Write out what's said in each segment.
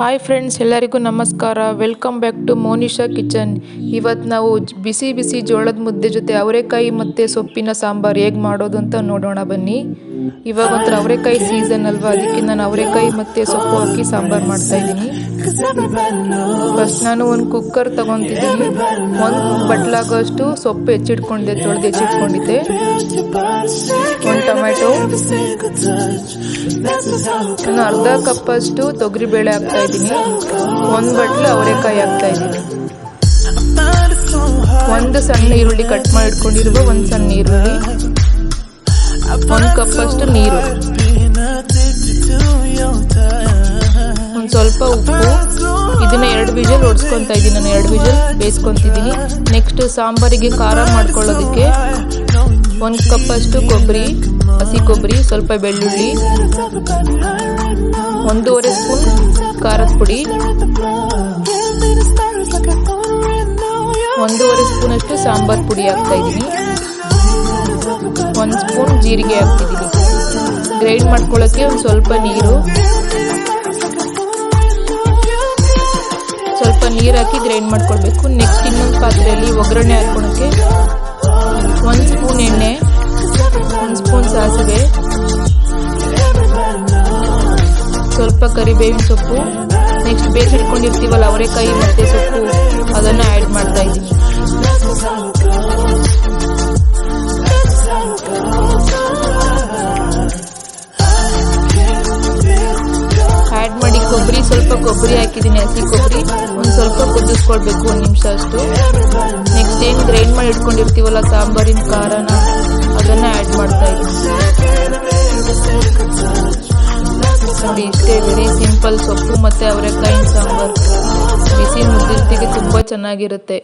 Hi friends ಎಲ್ಲರಿಗೂ ನಮಸ್ಕಾರ. Welcome back to Monisha kitchen ಇವತ್ತು ನಾವು ಬಿಸಿ ಬಿಸಿ ಜೋಳದ ಮುದ್ದೆ ಜೊತೆ ಅವರೆಕಾಯಿ ಮತ್ತು ಸೊಪ್ಪಿನ ಸಾಂಬಾರು ಹೇಗೆ ಮಾಡೋದು ಅಂತ ನೋಡೋಣ ಬನ್ನಿ. ಇವಾಗ ಒಂಥರ ಅವರೆಕಾಯಿ ಸೀಸನ್ ಅಲ್ವಾ? ಅದಕ್ಕೆ ನಾನು ಅವರೆಕಾಯಿ ಮತ್ತು ಸೊಪ್ಪು ಹಾಕಿ ಸಾಂಬಾರು ಮಾಡ್ತಾ ಇದ್ದೀನಿ. ಫಸ್ಟ್ ನಾನು ಒಂದು ಕುಕ್ಕರ್ ತಗೊತಿದ್ದೀನಿ. ಒಂದು ಬಟ್ಲಾಗೋಷ್ಟು ಸೊಪ್ಪು ಹೆಚ್ಚಿಟ್ಕೊಂಡಿದ್ದೆ ತೊಳೆದು ಹೆಚ್ಚಿಟ್ಕೊಂಡಿದ್ದೆ. ಟೊಮೆಟೊ. ಇನ್ನು ಅರ್ಧ ಕಪ್ಪಷ್ಟು ತೊಗರಿಬೇಳೆ ಹಾಕ್ತಾ ಇದ್ದೀನಿ. ಒಂದು ಬಟ್ಲು ಅವರೆಕಾಯಿ ಹಾಕ್ತಾ ಇದ್ದೀನಿ. ಒಂದು ಸಣ್ಣ ಈರುಳ್ಳಿ ಕಟ್ ಮಾಡಿ ಒಂದು ಸಣ್ಣ ಈರುಳ್ಳಿ. ಒಂದು ಕಪ್ಪಷ್ಟು ನೀರು. ಒಂದು ಸ್ವಲ್ಪ ಉಪ್ಪು. ಇದನ್ನ ಎರಡು ವಿಜಲ್ ಹೊಡ್ಸ್ಕೊತಾ ಇದ್ದೀನಿ. ನಾನು ಎರಡು ವಿಜಲ್ ಬೇಯಿಸ್ಕೊತಿದ್ದೀನಿ. ನೆಕ್ಸ್ಟ್ ಸಾಂಬಾರಿಗೆ ಖಾರ ಮಾಡ್ಕೊಳ್ಳೋದಕ್ಕೆ ಒಂದು ಕಪ್ಪಷ್ಟು ಕೊಬ್ಬರಿ, ಹಸಿ ಕೊಬ್ಬರಿ, ಸ್ವಲ್ಪ ಬೆಳ್ಳುಳ್ಳಿ, ಒಂದೂವರೆ ಸ್ಪೂನ್ ಖಾರದ ಪುಡಿ, ಒಂದೂವರೆ ಸ್ಪೂನ್ ಅಷ್ಟು ಸಾಂಬಾರ್ ಪುಡಿ ಹಾಕ್ತಾ ಇದ್ದೀನಿ. ಒಂದು ಸ್ಪೂನ್ ಜೀರಿಗೆ ಹಾಕ್ತಿದ್ದೀನಿ. ಗ್ರೈಂಡ್ ಮಾಡ್ಕೊಳ್ಳೋಕ್ಕೆ ಒಂದು ಸ್ವಲ್ಪ ನೀರು. ಸ್ವಲ್ಪ ನೀರು ಹಾಕಿ ಗ್ರೈಂಡ್ ಮಾಡ್ಕೊಳ್ಬೇಕು. ನೆಕ್ಸ್ಟ್ ಇನ್ನೊಂದು ಪಾತ್ರೆಯಲ್ಲಿ ಒಗ್ಗರಣೆ ಹಾಕ್ಕೊಳಕ್ಕೆ ಒಂದು ಸ್ಪೂನ್ ಸ್ವಲ್ಪ ಕರಿಬೇವಿನ ಸೊಪ್ಪು ನೆಕ್ಸ್ಟ್ ಬೇಯಿಸಿಟ್ಕೊಂಡಿರ್ತೀವಲ್ಲ ಅವರೆಕಾಯಿ ಮತ್ತೆ ಸೊಪ್ಪು, ಅದನ್ನು ಆ್ಯಡ್ ಮಾಡ್ತಾ ಇದ್ದೀನಿ. ಆ್ಯಡ್ ಮಾಡಿ ಕೊಬ್ಬರಿ, ಸ್ವಲ್ಪ ಕೊಬ್ಬರಿ ಹಾಕಿದ್ದೀನಿ, ಹಸಿ ಕೊಬ್ಬರಿ. ಒಂದು ಸ್ವಲ್ಪ ಕುದಿಸ್ಕೊಳ್ಬೇಕು, ಒಂದು ನಿಮಿಷ ಅಷ್ಟು. ನೆಕ್ಸ್ಟ್ ಏನು ಗ್ರೈಂಡ್ ಮಾಡಿ ಇಟ್ಕೊಂಡಿರ್ತೀವಲ್ಲ ಸಾಂಬಾರಿನ ಖಾರನ, ಅದನ್ನು ಆ್ಯಡ್ ಮಾಡ್ತಾ ಇದ್ದೀನಿ. ನೋಡಿ ಇಷ್ಟೇ ಬಿಡಿ ಸಿಂಪಲ್ ಸೊಪ್ಪು ಮತ್ತು ಅವರೆಕಾಯಿ ಸಾಂಬಾರು. ಬಿಸಿ ಮುದ್ದೆ ಜೊತೆಗೆ ತುಂಬ ಚೆನ್ನಾಗಿರುತ್ತೆ.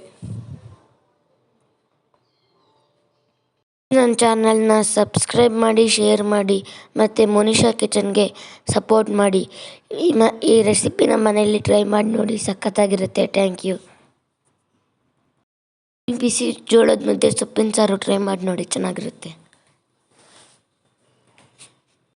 ನನ್ನ ಚಾನಲ್ನ ಸಬ್ಸ್ಕ್ರೈಬ್ ಮಾಡಿ ಶೇರ್ ಮಾಡಿ, ಮತ್ತು ಮೋನಿಶಾ ಕಿಚನ್ಗೆ ಸಪೋರ್ಟ್ ಮಾಡಿ. ಈ ರೆಸಿಪಿನ ಮನೆಯಲ್ಲಿ ಟ್ರೈ ಮಾಡಿ ನೋಡಿ, ಸಖತ್ತಾಗಿರುತ್ತೆ. ಥ್ಯಾಂಕ್ ಯು ಬಿಸಿ ಜೋಳದ ಮುದ್ದೆ, ಸೊಪ್ಪಿನ ಸಾರು ಟ್ರೈ ಮಾಡಿ ನೋಡಿ, ಚೆನ್ನಾಗಿರುತ್ತೆ.